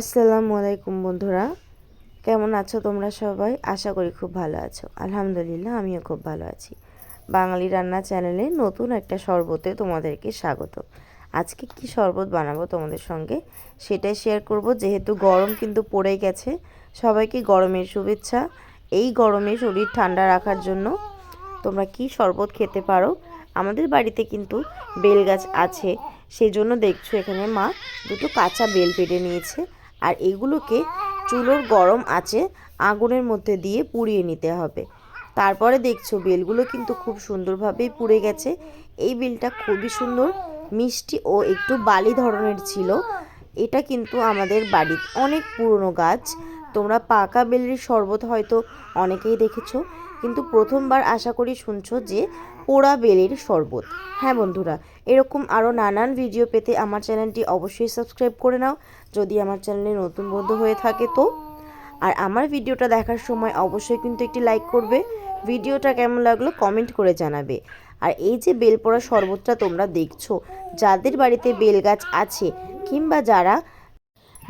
আসসালামু আলাইকুম বন্ধুরা। কেমন আছো তোমরা সবাই? আশা করি খুব ভালো আছো। আলহামদুলিল্লাহ, আমিও খুব ভালো আছি। বাঙালি রান্না চ্যানেলে নতুন একটা শরবতে তোমাদেরকে স্বাগত। আজকে কি শরবত বানাবো তোমাদের সঙ্গে সেটাই শেয়ার করব। যেহেতু গরম কিন্তু পড়ে গেছে, সবাইকে গরমের শুভেচ্ছা। এই গরমে শরীর ঠান্ডা রাখার জন্য তোমরা কি শরবত খেতে পারো? আমাদের বাড়িতে কিন্তু বেল গাছ আছে সেই জন্য দেখছ এখানে মা দুটো কাঁচা বেল পেটে নিয়েছে। আর এগুলোকে চুলোর গরম আছে আগুনের মধ্যে দিয়ে পুড়িয়ে নিতে হবে। তারপরে দেখছ বেলগুলো কিন্তু খুব সুন্দরভাবেই পুড়ে গেছে। এই বেলটা খুবই সুন্দর, মিষ্টি ও একটু বালি ধরনের ছিল। এটা কিন্তু আমাদের বাড়ির অনেক পুরনো গাছ। তোমরা পাকা বেলের শরবত হয়তো অনেকেই দেখেছ। কিন্তু প্রথমবার আশা করি শুনছো যে পোড়া বেলের শরবত। হ্যাঁ বন্ধুরা, এরকম আরও নানান ভিডিও পেতে আমার চ্যানেলটি অবশ্যই সাবস্ক্রাইব করে নাও। যদি আমার চ্যানেলে নতুন বন্ধু হয়ে থাকে তো। আর আমার ভিডিওটা দেখার সময় অবশ্যই কিন্তু একটি লাইক করবে। ভিডিওটা কেমন লাগল কমেন্ট করে জানাবে। আর এই যে বেল পোড়া শরবতটা তোমরা দেখছ, যাদের বাড়িতে বেল গাছ আছে কিংবা যারা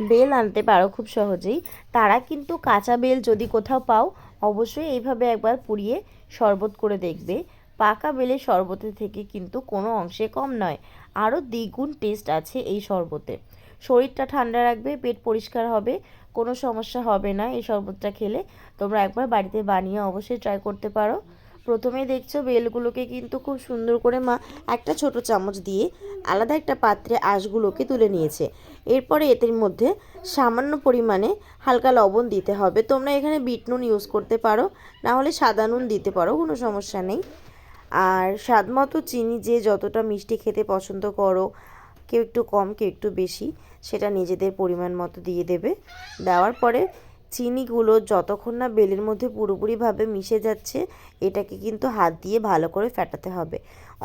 বেল আনতে পারো খুব সহজেই, তারা কিন্তু কাঁচা বেল যদি কোথাও পাও অবশ্যই এইভাবে একবার পুড়িয়ে শরবত করে দেখবে। পাকা বেলে শরবতের থেকে কিন্তু কোনো অংশে কম নয়, আরও দ্বিগুণ টেস্ট আছে এই শরবতে। শরীরটা ঠান্ডা রাখবে, পেট পরিষ্কার হবে, কোনো সমস্যা হবে না এই শরবতটা খেলে। তোমরা একবার বাড়িতে বানিয়ে অবশ্যই ট্রাই করতে পারো। প্রথমে দেখছ বেলগুলোকে কিন্তু খুব সুন্দর করে মা একটা ছোট চামচ দিয়ে আলাদা একটা পাত্রে আঁশগুলোকে তুলে নিয়েছে। এরপরে এদের মধ্যে সামান্য পরিমাণে হালকা লবণ দিতে হবে। তোমরা এখানে বিট নুন ইউজ করতে পারো, না হলে সাদা নুন দিতে পারো, কোনো সমস্যা নেই। আর স্বাদ মতো চিনি যে যতটা মিষ্টি খেতে পছন্দ করো, কেউ একটু কম, কেউ একটু বেশি, সেটা নিজেদের পরিমাণ মতো দিয়ে দেবে। দেওয়ার পরে চিনিগুলো যতক্ষণ না বেলের মধ্যে পুরোপুরিভাবে মিশে যাচ্ছে, এটাকে কিন্তু হাত দিয়ে ভালো করে ফেটাতে হবে।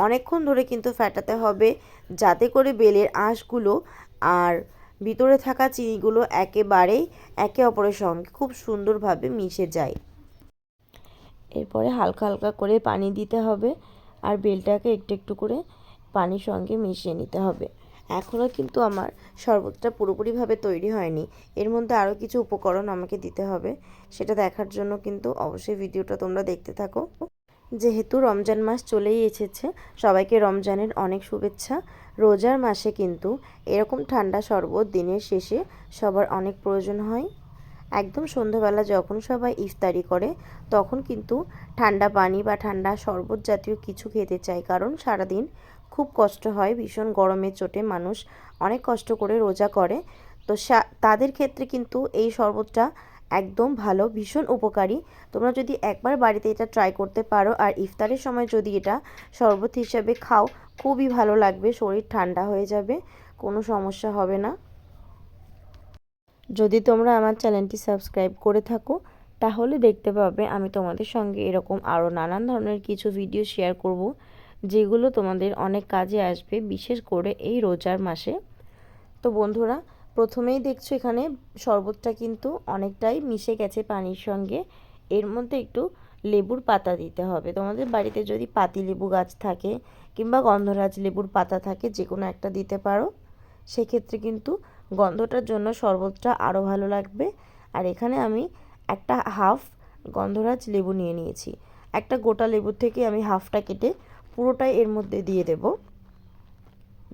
অনেকক্ষণ ধরে কিন্তু ফেটাতে হবে যাতে করে বেলের আঁশগুলো আর ভিতরে থাকা চিনিগুলো একেবারেই একে অপরের সঙ্গে খুব সুন্দরভাবে মিশে যায়। এরপরে হালকা হালকা করে পানি দিতে হবে আর বেলটাকে একটু একটু করে পানির সঙ্গে মিশিয়ে নিতে হবে। এখনও কিন্তু আমার শরবতটা পুরোপুরিভাবে তৈরি হয়নি। এর মধ্যে আরও কিছু উপকরণ আমাকে দিতে হবে। সেটা দেখার জন্য কিন্তু অবশ্যই ভিডিওটা তোমরা দেখতে থাকো। যেহেতু রমজান মাস চলেই এসেছে, সবাইকে রমজানের অনেক শুভেচ্ছা। রোজার মাসে কিন্তু এরকম ঠান্ডা শরবত দিনের শেষে সবার অনেক প্রয়োজন হয়। একদম সন্ধ্যাবেলা যখন সবাই ইফতারি করে, তখন কিন্তু ঠান্ডা পানি বা ঠান্ডা শরবত জাতীয় কিছু খেতে চায়। কারণ সারাদিন খুব কষ্ট হয়, ভীষণ গরমের চোটে মানুষ অনেক কষ্ট করে রোজা করে। তো তাদের ক্ষেত্রে কিন্তু এই শরবতটা একদম ভালো, ভীষণ উপকারী। তোমরা যদি একবার বাড়িতে এটা ট্রাই করতে পারো আর ইফতারের সময় যদি এটা শরবত হিসাবে খাও, খুবই ভালো লাগবে, শরীর ঠান্ডা হয়ে যাবে, কোনো সমস্যা হবে না। যদি তোমরা আমার চ্যানেলটি সাবস্ক্রাইব করে থাকো, তাহলে দেখতে পাবে আমি তোমাদের সঙ্গে এরকম আরও নানান ধরনের কিছু ভিডিও শেয়ার করব। যেগুলো তোমাদের অনেক কাজে আসবে, বিশেষ করে এই রোজার মাসে। তো বন্ধুরা, প্রথমেই দেখছ এখানে শরবতটা কিন্তু অনেকটাই মিশে গেছে পানির সঙ্গে। এর মধ্যে একটু লেবুর পাতা দিতে হবে। তোমাদের বাড়িতে যদি পাতি লেবু গাছ থাকে কিংবা গন্ধরাজ লেবুর পাতা থাকে যে কোনো একটা দিতে পারো। সেক্ষেত্রে কিন্তু গন্ধটার জন্য শরবতটা আরও ভালো লাগবে। আর এখানে আমি একটা হাফ গন্ধরাজ লেবু নিয়ে নিয়েছি। একটা গোটা লেবুর থেকে আমি হাফটা কেটে পুরোটাই এর মধ্যে দিয়ে দেব।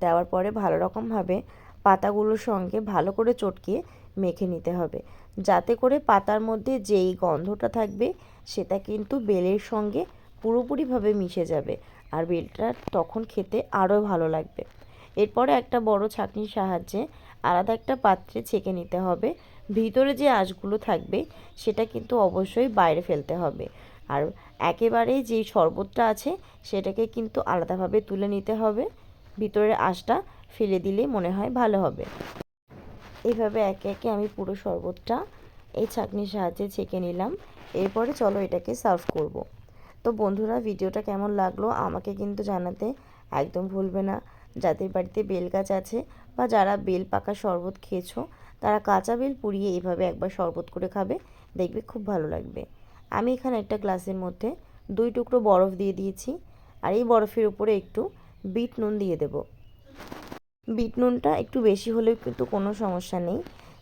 দেওয়ার পরে ভালো রকমভাবে পাতাগুলোর সঙ্গে ভালো করে চটকিয়ে মেখে নিতে হবে। যাতে করে পাতার মধ্যে যেই গন্ধটা থাকবে, সেটা কিন্তু বেলের সঙ্গে পুরোপুরিভাবে মিশে যাবে আর বেলটা তখন খেতে আরও ভালো লাগবে। এরপরে একটা বড় ছাঁকনির সাহায্যে আলাদা একটা পাত্রে ছেঁকে নিতে হবে। ভিতরে যে আঁশগুলো থাকবে, সেটা কিন্তু অবশ্যই বাইরে ফেলতে হবে। আর একেবারে যে শরবতটা আছে, সেটাকে কিন্তু আলাদাভাবে তুলে নিতে হবে। ভিতরের আঁশটা ফেলে দিলে মনে হয় ভালো হবে। এইভাবে একে একে আমি পুরো শরবতটা এই ছাঁকনির সাহায্যে ছেঁকে নিলাম। এরপরে চলো এটাকে সার্ভ করব। তো বন্ধুরা, ভিডিওটা কেমন লাগল আমাকে কিন্তু জানাতে একদম ভুলবে না। যাদের বাড়িতে বেল গাছ আছে বা যারা বেল পাকা শরবত খেয়েছো, তারা কাঁচা বেল পুড়িয়ে এইভাবে একবার শরবত করে খাবে, দেখবে খুব ভালো লাগবে। আমি এখানে একটা গ্লাসের মধ্যে দুই টুকরো বরফ দিয়ে দিয়েছি আর এই বরফের উপরে একটু বিট নুন দিয়ে দেব। বিট নুনটা একটু বেশি হলেও কিন্তু কোনো সমস্যা নেই,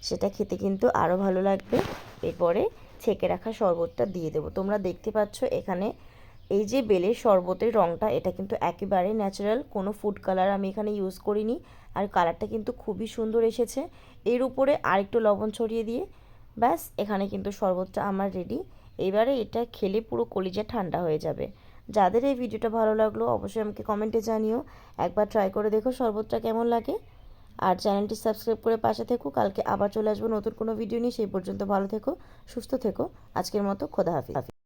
সেটা খেতে কিন্তু আরও ভালো লাগবে। এরপরে ছেঁকে রাখা শরবতটা দিয়ে দেবো। তোমরা দেখতে পাচ্ছ এখানে এই যে বেলের শরবতের রঙটা এটা কিন্তু একেবারে ন্যাচারাল, কোনো ফুড কালার আমি এখানে ইউজ করিনি আর কালারটা কিন্তু খুবই সুন্দর এসেছে। এর উপরে আরেকটু লবণ ছড়িয়ে দিয়ে ব্যাস, এখানে কিন্তু শরবতটা আমার রেডি। এবারে এটা খেলে পুরো কলিজা ঠান্ডা হয়ে যাবে। যাদের এই ভিডিওটা ভালো লাগল, অবশ্যই আমাকে কমেন্টে জানিও। একবার ট্রাই করে দেখো শরবতটা কেমন লাগে। আর চ্যানেলটি সাবস্ক্রাইব করে পাশে থেকো। কালকে আবার চলে আসব নতুন কোনো ভিডিও নিয়ে। সেই পর্যন্ত ভালো থেকো, সুস্থ থেকো। আজকের মতো খোদা হাফিজ।